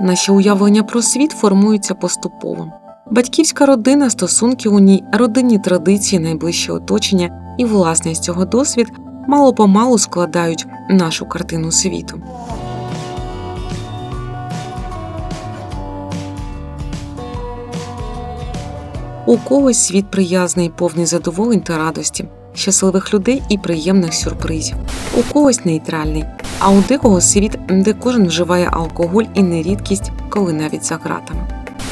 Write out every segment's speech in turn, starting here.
Наші уявлення про світ формуються поступово. Батьківська родина, стосунки у ній, родинні традиції, найближче оточення і власність цього досвід мало помалу складають нашу картину світу. У когось світ приязний, повний задоволень та радості, щасливих людей і приємних сюрпризів. У когось нейтральний, а у декого світ, де кожен вживає алкоголь і не рідкість, коли навіть за ґратами.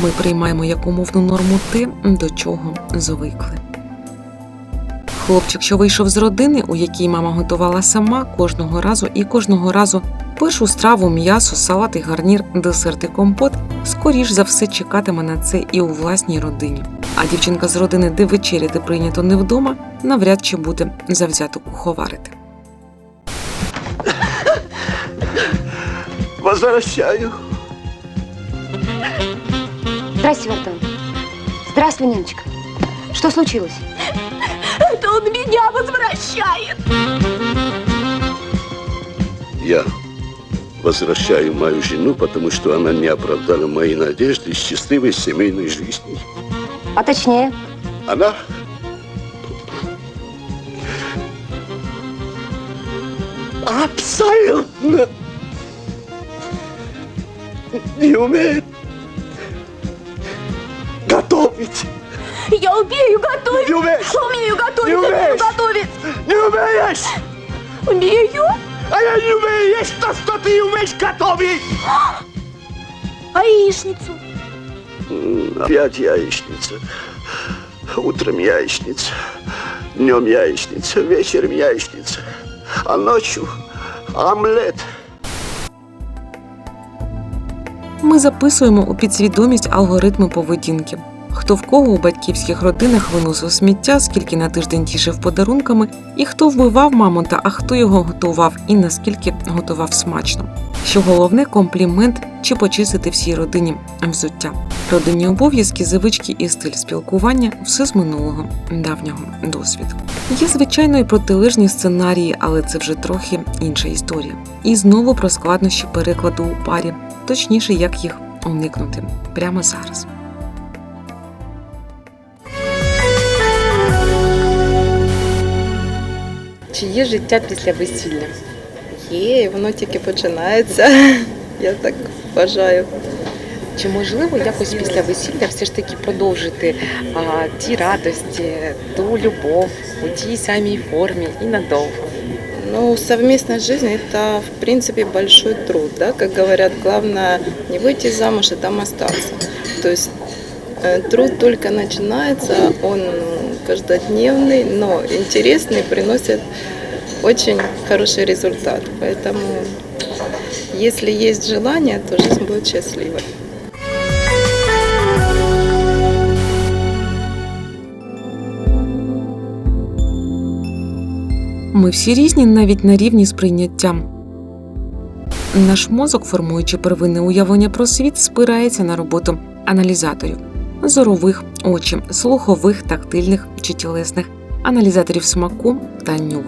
Ми приймаємо як умовну норму те, до чого звикли. Хлопчик, що вийшов з родини, у якій мама готувала сама кожного разу і кожного разу першу страву, м'ясо, салат і гарнір, десерт і компот, скоріш за все чекатиме на це і у власній родині. А дівчинка з родини, де вечеряти прийнято не вдома, навряд чи буде завзято куховарити. Возвращаю. Здрасте, Вартан. Здравствуй, Ниночка. Что случилось? Это он меня возвращает. Я возвращаю мою жену, потому что она не оправдала мои надежды счастливой семейной жизни. А точнее, Она абсолютно не умеет готовить. Я умею готовить. Не умеешь, Умею готовить, Не умею умеешь. готовить. не умеешь. Умею. А я не умею есть то, что ты умеешь готовить. А яичницу? Опять яичница. Утром яичница. Днем яичница. Вечером яичница. А ночью омлет. Ми записуємо у підсвідомість алгоритми поведінки. Хто в кого у батьківських родинах виносив сміття, скільки на тиждень тішив подарунками, і хто вбивав мамонта, а хто його готував і наскільки готував смачно. Що головне комплімент чи почистити всій родині взуття. Родинні обов'язки, звички і стиль спілкування все з минулого давнього досвіду. Є звичайно і протилежні сценарії, але це вже трохи інша історія. І знову про складнощі перекладу у парі, точніше, як їх уникнути прямо зараз. Чи є життя після весілля? Є, воно тільки починається. Я так вважаю. Чи можливо якось після весілля все ж таки продовжити а, ті радості, ту любов у тій самій формі і надовго? Ну, совместная жизнь – это, в принципе, большой труд, да, как говорят, главное не выйти замуж, а там остаться. То есть э, труд только начинается, он каждодневный, но интересный, приносит очень хороший результат. Поэтому, если есть желание, то жизнь будет счастливой. Ми всі різні навіть на рівні сприйняття. Наш мозок, формуючи первинне уявлення про світ, спирається на роботу аналізаторів зорових, очі, слухових, тактильних чи тілесних, аналізаторів смаку та нюх.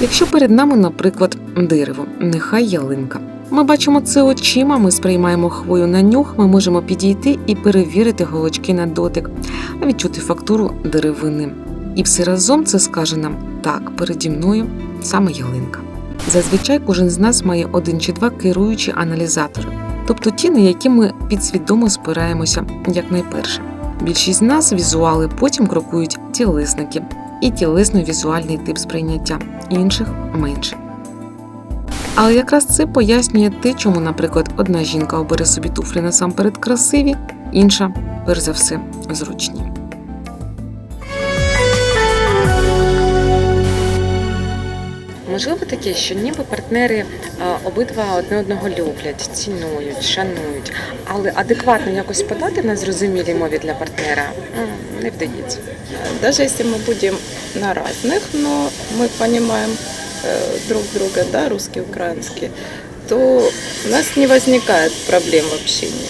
Якщо перед нами, наприклад, дерево, нехай ялинка. Ми бачимо це очима, ми сприймаємо хвою на нюх, ми можемо підійти і перевірити голочки на дотик, відчути фактуру деревини. І все разом це скаже нам так, переді мною саме ялинка. Зазвичай кожен з нас має один чи два керуючі аналізатори, тобто ті, на які ми підсвідомо спираємося якнайперше. Більшість з нас візуали, потім крокують тілесники, і тілесно-візуальний тип сприйняття, інших менше. Але якраз це пояснює те, чому, наприклад, одна жінка обере собі туфлі насамперед красиві, інша, перш за все, зручні. Можливо таке, що ніби партнери а, обидва одне одного люблять, цінують, шанують, але адекватно якось подати на зрозумілій мові для партнера м, не вдається. Даже если мы будем на разных, но мы понимаем э, друг друга, да, русский, украинский, то у нас не возникает проблем в общении.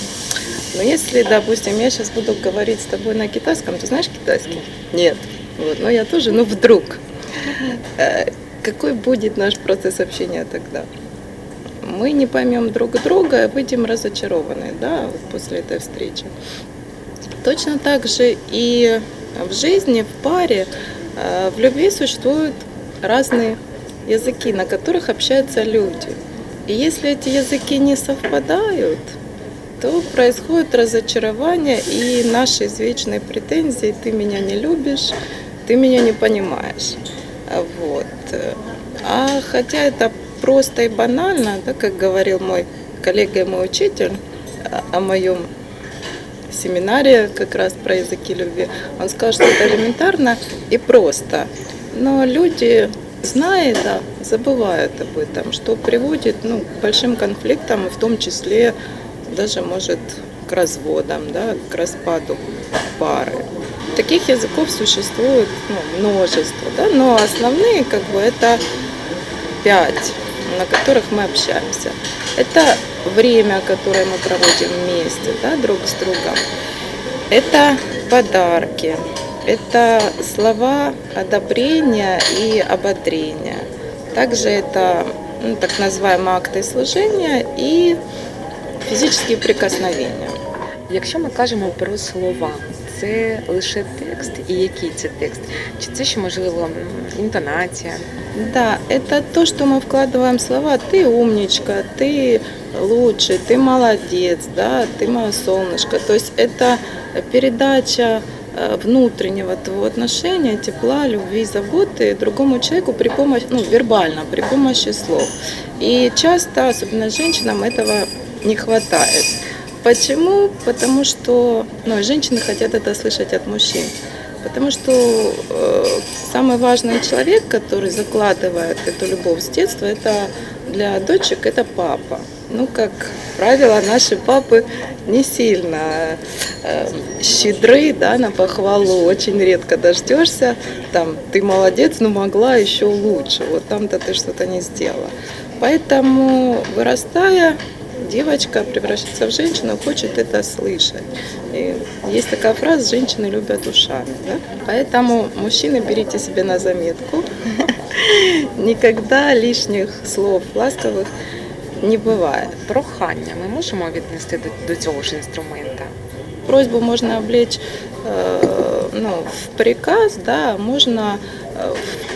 Но если, допустим, я сейчас буду говорить с тобой на китайском, ты знаешь китайский? Нет. Вот, но я тоже, ну вдруг. Какой будет наш процесс общения тогда? Мы не поймем друг друга, выйдем разочарованные, да, вот после этой встречи. Точно так же и в жизни, в паре, э, в любви существуют разные языки, на которых общаются люди. И если эти языки не совпадают, то происходит разочарование и наши извечные претензии «ты меня не любишь», «ты меня не понимаешь». А Вот. А хотя это просто и банально, да, как говорил мой коллега и мой учитель а, о моем семинаре как раз про языки любви. Он сказал, что это элементарно и просто. Но люди, зная это, забывают об этом, что приводит ну, к большим конфликтам, в том числе даже может к разводам, да, к распаду пары. Таких языков существует ну, множество, да, но основные как бы это пять, на которых мы общаемся. Это время, которое мы проводим вместе, да, друг с другом. Это подарки, это слова одобрения и ободрения. Также это ну, так называемые акты служения и физические прикосновения. Якщо ми кажемо про слова, це лише текст, і який це текст? Чи це ще можливо м, інтонація? Да, это то, что мы вкладываем слова. Ты умничка, ты лучший, ты молодец, да, ты мое солнышко. То есть это передача э, внутреннего твоего отношения, тепла, любви, заботы другому человеку при помощи, ну, вербально, при помощи слов. И часто, особенно женщинам, этого не хватает. Почему? Потому что ну, женщины хотят это слышать от мужчин. Потому что э, самый важный человек, который закладывает эту любовь с детства, это для дочек это папа. Ну, как правило, наши папы не сильно э, щедры да, на похвалу. Очень редко дождешься. Там, ты молодец, но могла еще лучше. Вот там-то ты что-то не сделала. Поэтому, вырастая, девочка превращается в женщину, хочет это слышать. И есть такая фраза «женщины любят ушами». Да? Поэтому, мужчины, берите себе на заметку. Никогда лишних слов ласковых не бывает. Прохання ми можемо віднести до, до цього ж інструмента. Просьбу можно облечь э, ну, в приказ, да, можно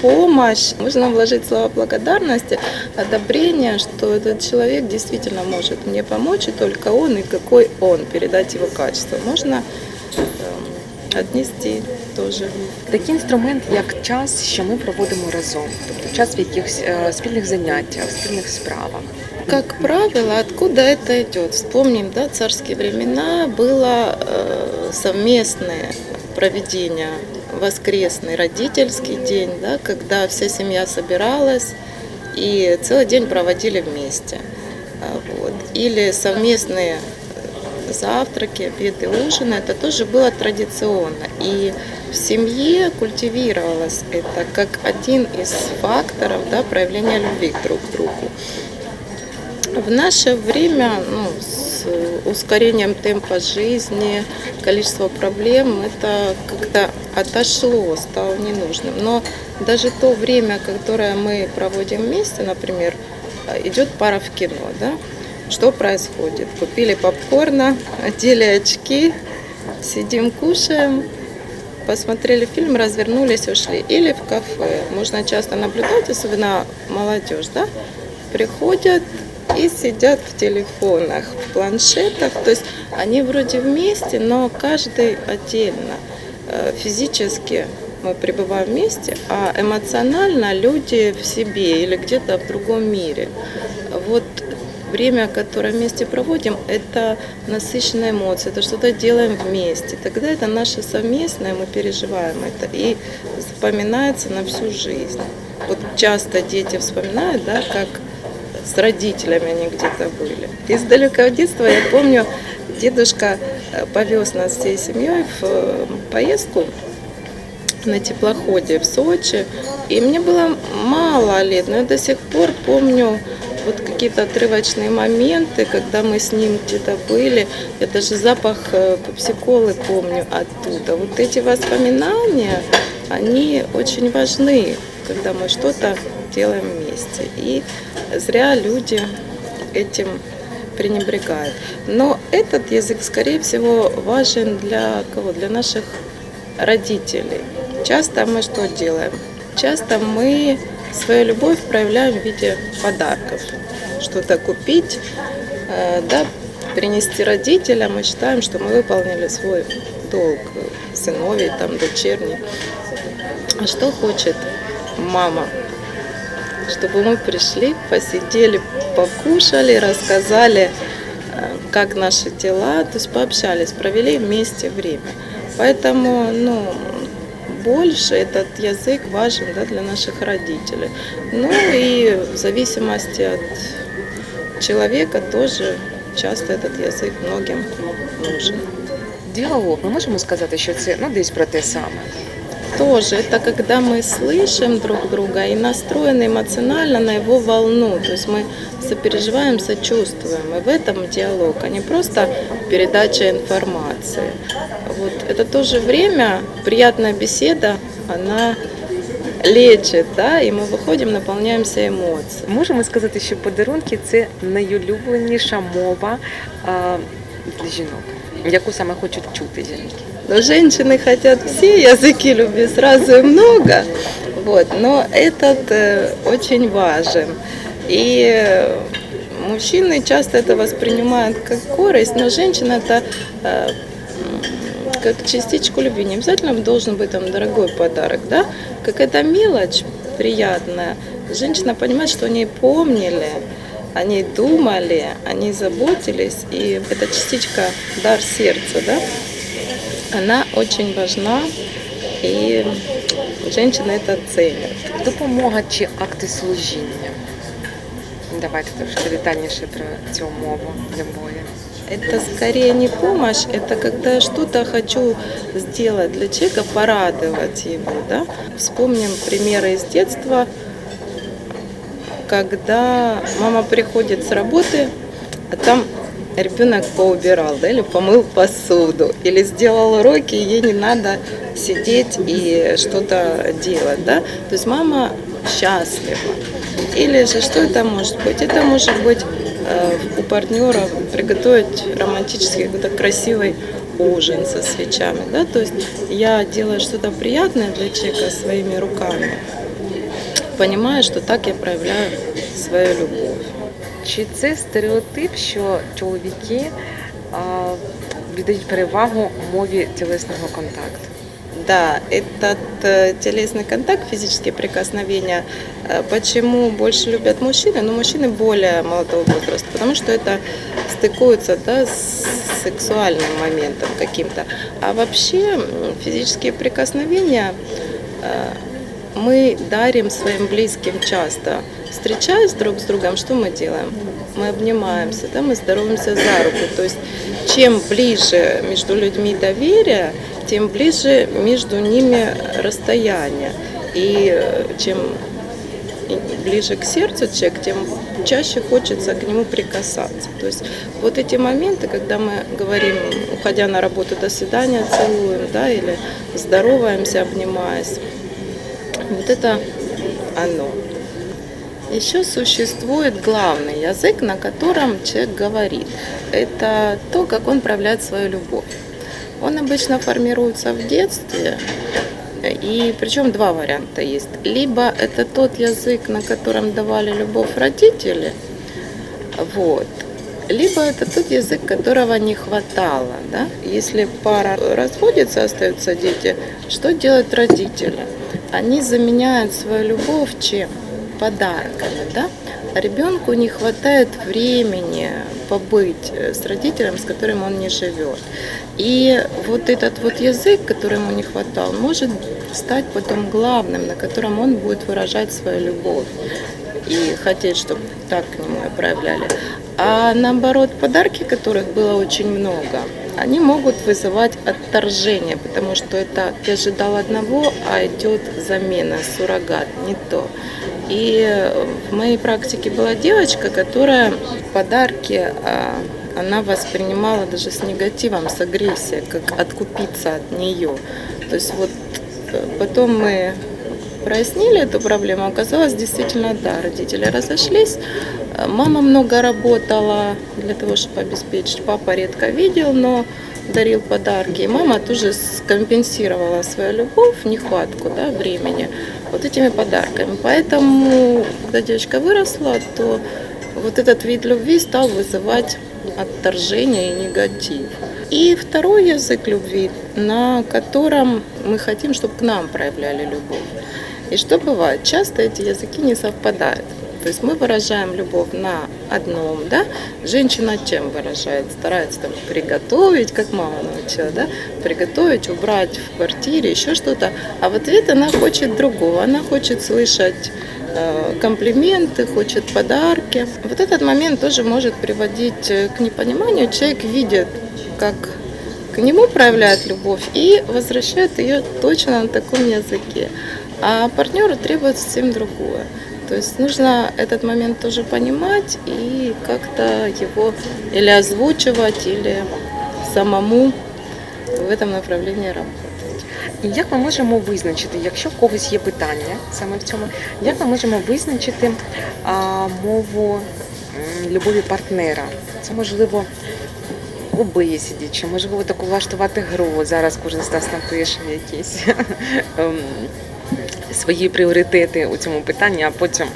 помощь, можно вложить слова благодарности, одобрения, что этот человек действительно может мне помочь, и только он, и какой он, передать его качество. Можно э, отнести тоже. Такий інструмент, як час, що ми проводимо разом, тобто час в якихось е, спільних заняттях, спільних справах. Как правило, откуда это идет? Вспомним, да, царские времена было э, совместное проведение воскресный родительский день, да, когда вся семья собиралась и целый день проводили вместе. А, Вот. Или совместные э, завтраки, обеды, ужины, это тоже было традиционно. И в семье культивировалось это как один из факторов да, проявления любви друг к другу. В наше время ну, ускорением темпа жизни, количество проблем, это как-то отошло, стало ненужным. Но даже то время, которое мы проводим вместе, например, идет пара в кино, да? Что происходит? Купили попкорна, одели очки, сидим, кушаем, посмотрели фильм, развернулись, ушли. Или в кафе. Можно часто наблюдать, особенно молодежь, да? Приходят и сидят в телефонах, в планшетах. То есть они вроде вместе, но каждый отдельно. Э, Физически мы пребываем вместе, а эмоционально люди в себе или где-то в другом мире. Вот время, которое вместе проводим, это насыщенные эмоции, это что-то делаем вместе. Тогда это наше совместное, мы переживаем это и запоминается на всю жизнь. Вот часто дети вспоминают, да, как с родителями они где-то были. Из далекого детства я помню, дедушка э, повез нас всей семьей в э, поездку на теплоходе в Сочи. И мне было мало лет, но я до сих пор помню вот какие-то отрывочные моменты, когда мы с ним где-то были. Я даже запах э, пепсиколы помню оттуда. Вот эти воспоминания, они очень важны, когда мы что-то делаем вместе. И зря люди этим пренебрегают. Но этот язык, скорее всего, важен для кого? Для наших родителей. Часто мы что делаем? Часто мы свою любовь проявляем в виде подарков. Что-то купить, э, да, принести родителям, мы считаем, что мы выполнили свой долг сыновей, там, дочерней. А что хочет мама? Чтобы мы пришли, посидели, покушали, рассказали, э, как наши дела, то есть пообщались, провели вместе время. Поэтому, ну, больше этот язык важен да, для наших родителей. Ну и в зависимости от человека тоже часто этот язик многим нужен. Діалог, ми можемо сказати, що це ну десь про те саме Тоже это когда мы слышим друг друга и настроены эмоционально на его волну. То есть мы сопереживаем, сочувствуем. И в этом диалог, а не просто передача информации. Вот это тоже время, приятная беседа, она лечит, да, и мы выходим, наполняемся эмоциями. Можемо сказати, що подарунки це найулюбленіша мова а, для жінок, яку саме хочуть чути жінки. Но женщины хотят все языки любви сразу и много, вот, но этот э, очень важен. И э, мужчины часто это воспринимают как корость, но женщина это э, как частичку любви. Не обязательно должен быть там дорогой подарок, да? Какая-то мелочь приятная. Женщина понимает, что они помнили, они думали, они заботились, и эта частичка дар сердца, да? она очень важна, и женщины это ценят. Допомога чи акти служіння. Давайте трошки детальніше про цю мову любові. Это скорее не помощь, это когда я что-то хочу сделать для человека, порадовать его. Да? Вспомним примеры из детства, когда мама приходит с работы, а там ребенок поубирал, да, или помыл посуду, или сделал уроки, ей не надо сидеть и что-то делать, да. То есть мама счастлива. Или же что это может быть? Это может быть э, у партнера приготовить романтический какой-то красивый ужин со свечами, да, то есть я делаю что-то приятное для человека своими руками, понимая, что так я проявляю свою любовь. Чи це стереотип, що чоловіки а, віддають перевагу мові тілесного контакту? Да, этот э, телесный контакт, физические прикосновения, э, почему больше любят мужчины? Ну, мужчины более молодого возраста, потому что это стыкуется да, с сексуальным моментом каким-то. А вообще м, физические прикосновения э, мы дарим своим близким часто. Встречаясь друг с другом, что мы делаем? Мы обнимаемся, да, мы здороваемся за руку. То есть чем ближе между людьми доверие, тем ближе между ними расстояние. И э, чем ближе к сердцу человек, тем чаще хочется к нему прикасаться. То есть вот эти моменты, когда мы говорим, уходя на работу, до свидания, целуем, да, или здороваемся, обнимаясь, вот это оно. Еще существует главный язык, на котором человек говорит. Это то, как он проявляет свою любовь. Он обычно формируется в детстве, и причем два варианта есть. Либо это тот язык, на котором давали любовь родители, вот, либо это тот язык, которого не хватало. Да? Если пара разводится, остаются дети, что делают родители? Они заменяют свою любовь чем? Подарками. Да? А ребенку не хватает времени побыть э, с родителем, с которым он не живет. И вот этот вот язык, который ему не хватал, может стать потом главным, на котором он будет выражать свою любовь и хотеть, чтобы так к нему и проявляли. А наоборот, подарки, которых было очень много, они могут вызывать отторжение, потому что это ты ожидал одного, а идет замена, суррогат, не то. И в моей практике была девочка, которая подарки а, она воспринимала даже с негативом, с агрессией, как откупиться от нее. То есть вот э, потом мы прояснили эту проблему, оказалось действительно, да, родители разошлись, мама много работала для того, чтобы обеспечить, папа редко видел, но дарил подарки. И мама тоже скомпенсировала свою любовь, нехватку да, времени вот этими подарками. Поэтому, когда девочка выросла, то вот этот вид любви стал вызывать отторжение и негатив. И второй язык любви, на котором мы хотим, чтобы к нам проявляли любовь. И что бывает? Часто эти языки не совпадают. То есть мы выражаем любовь на одном, да? Женщина чем выражает? Старается там приготовить, как мама научила, да? Приготовить, убрать в квартире, еще что-то. А в ответ она хочет другого. Она хочет слышать э, комплименты, хочет подарки. Вот этот момент тоже может приводить э, к непониманию. Человек видит, как к нему проявляет любовь и возвращает ее точно на таком языке. А партнеру требует совсем другое. То есть нужно этот момент тоже понимать и как-то его или озвучивать, или самому в этом направлении работать. І як ми можемо визначити, якщо в когось є питання саме в цьому, як ми можемо визначити а, мову любові партнера? Це можливо у бесіді, чи можливо таку влаштувати гру. Зараз кожен з нас напише якісь ем, свої пріоритети у цьому питанні, а потім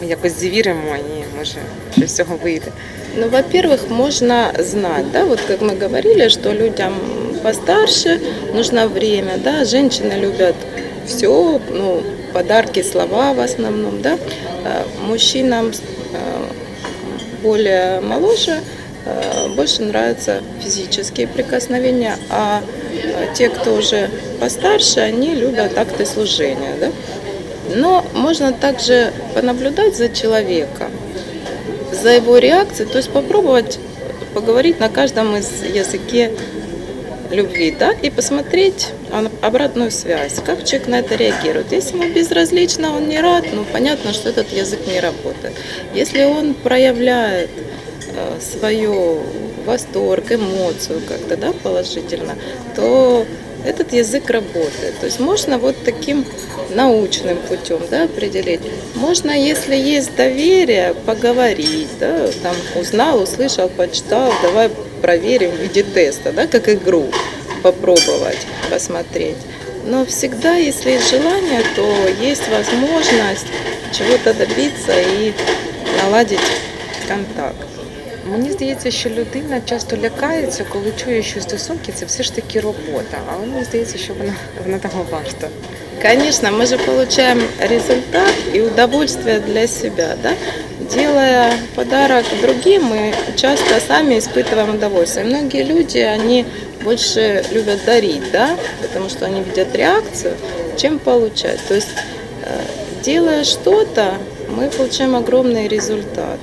ми якось звіримо і може щось з цього вийде. Ну, во-первых, можно знать, да, вот как мы говорили, что людям постарше нужно время, да, женщины любят все, ну, подарки, слова в основном, да, Э, мужчинам э, более моложе э, больше нравятся физические прикосновения, а э, те, кто уже постарше, они любят акты служения, да. Но можно также понаблюдать за человеком, за его реакцией, то есть попробовать поговорить на каждом из языке любви, да, и посмотреть обратную связь, как человек на это реагирует. Если ему безразлично, он не рад, ну, понятно, что этот язык не работает. Если он проявляет э, свое восторг, эмоцию как-то, да, положительно, то этот язык работает. То есть можно вот таким научным путем да, определить. Можно, если есть доверие, поговорить, да, там узнал, услышал, почитал, давай проверим в виде теста, да, как игру попробовать, посмотреть. Но всегда, если есть желание, то есть возможность чего-то добиться и наладить контакт. Мені здається, що людина часто лякається, коли чує, що стосунки це все ж таки робота. Але мені здається, що вона, вона того варта. Конечно, мы же получаем результат и удовольствие для себя, да? Делая подарок другим, мы часто сами испытываем удовольствие. Многие люди, они больше любят дарить, да, потому что они видят реакцию, чем получать. То есть, э, делая что-то, мы получаем огромный результат.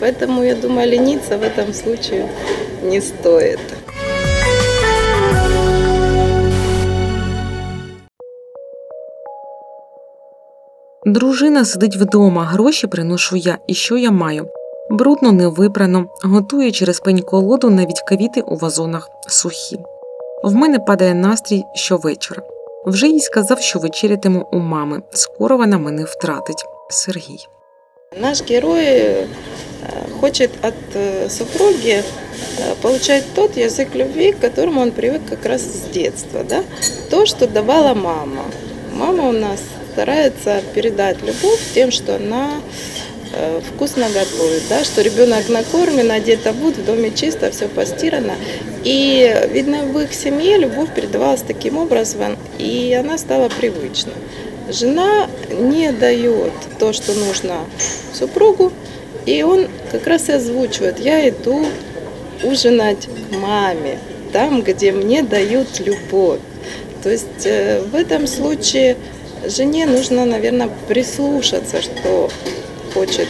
Поэтому, я думаю, лениться в этом случае не стоит. Дружина сидить вдома, гроші приношу я, і що я маю? Брудно не випрано, готує через пень колоду навіть квіти у вазонах сухі. В мене падає настрій щовечора. Вже їй сказав, що вечерятиму у мами. Скоро вона мене втратить. Сергій. Наш герой э, хочет от э, супруги э, получать тот язык любви, к которому он привык как раз с детства. Да? То, что давала мама. Мама у нас старается передать любовь тем, что она вкусно готовит, да, что ребенок накормлен, одет обут, в доме чисто, все постирано. И, видно, в их семье любовь передавалась таким образом, и она стала привычной. Жена не дает то, что нужно супругу, и он как раз и озвучивает, я иду ужинать к маме, там, где мне дают любовь. То есть э, в этом случае жене нужно, наверное, прислушаться, что хочет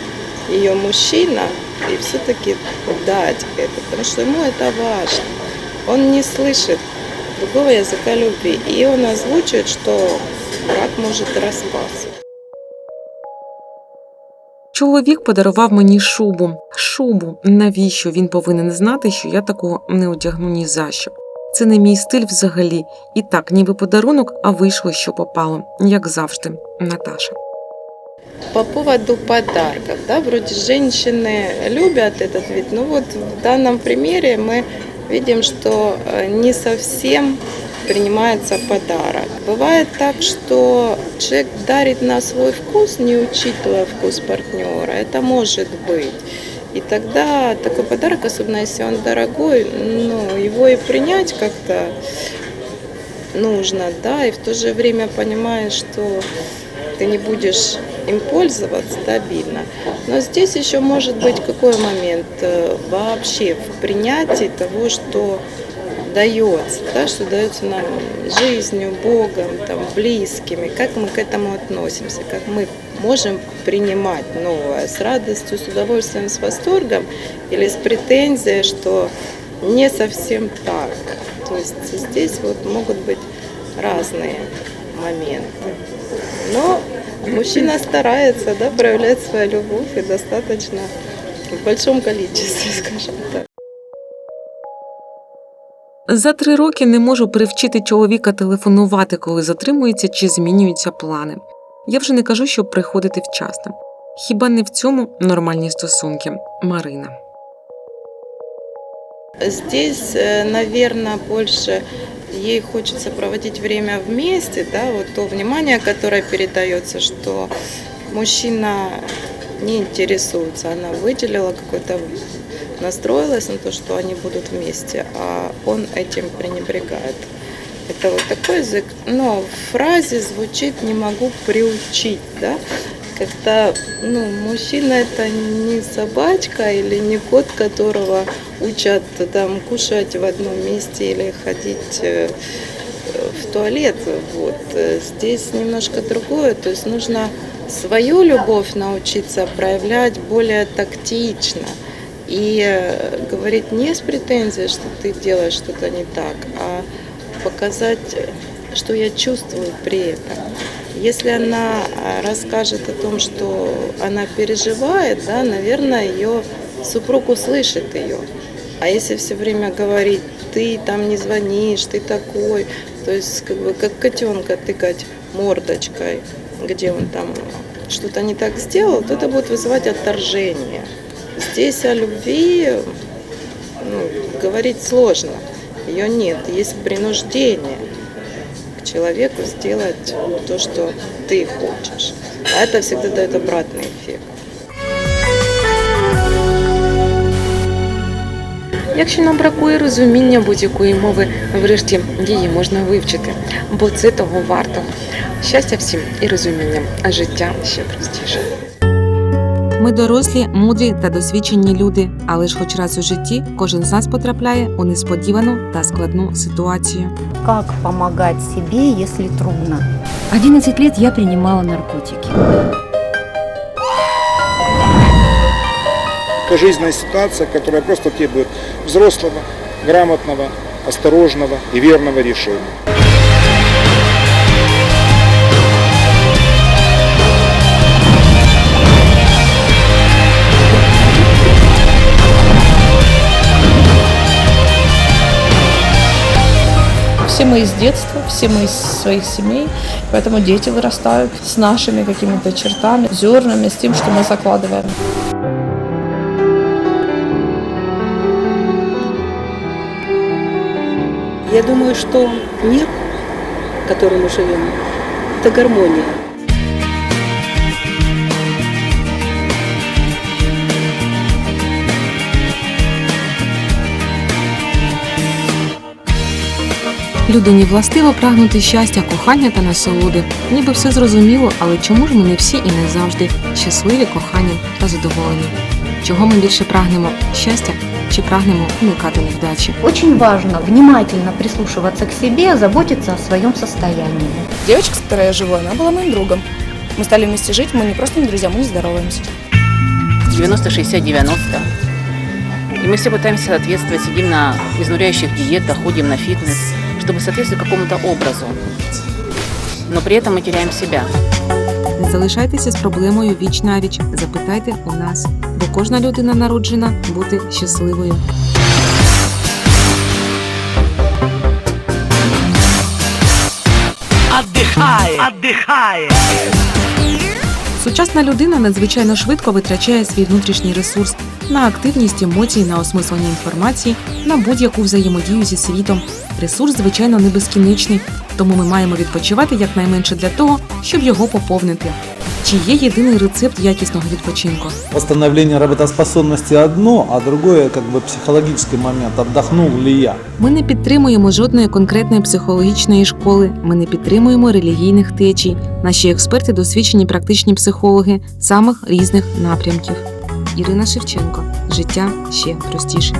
ее мужчина, и все-таки дать это, потому что ему это важно. Он не слышит другого языка любви, и он озвучивает, что брак может распасться. Чоловік подарував мені шубу. Шубу. Навіщо він повинен знати, що я такого не одягну ні за що? Це не мій стиль взагалі. І так, ніби подарунок, а вийшло, що попало, як завжди, Наташа. По поводу подарков, да, вроде женщины любят этот вид, но вот в данном примере мы Видим, что э, не совсем принимается подарок. Бывает так, что человек дарит на свой вкус, не учитывая вкус партнера. Это может быть. И тогда такой подарок, особенно если он дорогой, ну, его и принять как-то нужно, да, и в то же время понимаешь, что ты не будешь им пользоваться стабильно. Но здесь еще может быть какой момент э, вообще в принятии того, что дается, да, что дается нам жизнью, Богом, там, близкими, как мы к этому относимся, как мы можем принимать новое с радостью, с удовольствием, с восторгом или с претензией, что не совсем так. То есть здесь вот могут быть разные моменты. Но мужчина старается да, проявлять свою любовь и достаточно в большом количестве, скажем так. За три роки не можу привчити чоловіка телефонувати, коли затримується чи змінюються плани. Я вже не кажу, щоб приходити вчасно. Хіба не в цьому нормальні стосунки? Марина. Здесь, наверное, больше ей хочется проводить время вместе, да, вот то внимание, которое передается, что мужчина не интересуется, она выделила какой-то, настроилась на то, что они будут вместе, а он этим пренебрегает. Это вот такой язык, но в фразе звучит «не могу приучить», да, как-то, ну, мужчина это не собачка или не кот, которого учат там кушать в одном месте или ходить э, в туалет. Вот. Э, Здесь немножко другое, то есть нужно свою любовь научиться проявлять более тактично и э, говорить не с претензией, что ты делаешь что-то не так, а показать, что я чувствую при этом. Если она а, расскажет о том, что она переживает, да, наверное, ее супруг услышит ее. А если все время говорить, ты там не звонишь, ты такой, то есть как бы как котенка тыкать мордочкой, где он там что-то не так сделал, то это будет вызывать отторжение. Здесь о любви ну, говорить сложно. Ее нет, есть принуждение человеку сделать то, что ты хочешь. А это всегда дает обратный эффект. Якщо нам бракує розуміння будь-якої мови, врешті її можна вивчити, бо це того варто. Щастя всім і розуміння, а життя ще простіше. Ми дорослі, мудрі та досвідчені люди, але ж хоч раз у житті кожен з нас потрапляє у несподівану та складну ситуацію. Как помогать себе, если трудно? 11 лет я принимала наркотики. Это жизненная ситуация, которая просто требует взрослого, грамотного, осторожного и верного решения. Все мы из детства, все мы из своих семей, поэтому дети вырастают с нашими какими-то чертами, зернами, с тем, что мы закладываем. Я думаю, что мир, в котором мы живем, это гармония. Людині властиво прагнути щастя, кохання та насолоди. Ніби все зрозуміло, але чому ж ми не всі і не завжди щасливі, кохані та задоволені? Чого ми більше прагнемо щастя чи прагнемо уникати невдачі? Очень важно внимательно прислушиваться к себе, заботиться о своем состоянии. Девочка, с которой я живу, она была моим другом. Мы стали вместе жить, мы не просто не друзья, мы не здороваемся. 90-60-90. И мы все пытаемся соответствовать, сидим на изнуряющих диетах, ходим на фитнес, чтобы соответствовать какому-то образу. Но при этом мы теряем себя. Не залишайтеся з проблемою віч навіч. Запитайте у нас, бо кожна людина народжена бути щасливою. Отдыхает, отдыхает. Сучасна людина надзвичайно швидко витрачає свій внутрішній ресурс на активність емоцій, на осмислення інформації, на будь-яку взаємодію зі світом. Ресурс, звичайно, не безкінечний, тому ми маємо відпочивати якнайменше для того, щоб його поповнити. Чи є єдиний рецепт якісного відпочинку? Восстановление работоспособности одно, а другое как бы психологический момент. Отдохнул ли я? Ми не підтримуємо жодної конкретної психологічної школи. Ми не підтримуємо релігійних течій. Наші експерти досвідчені практичні психологи самих різних напрямків. Ірина Шевченко. Життя ще простіше.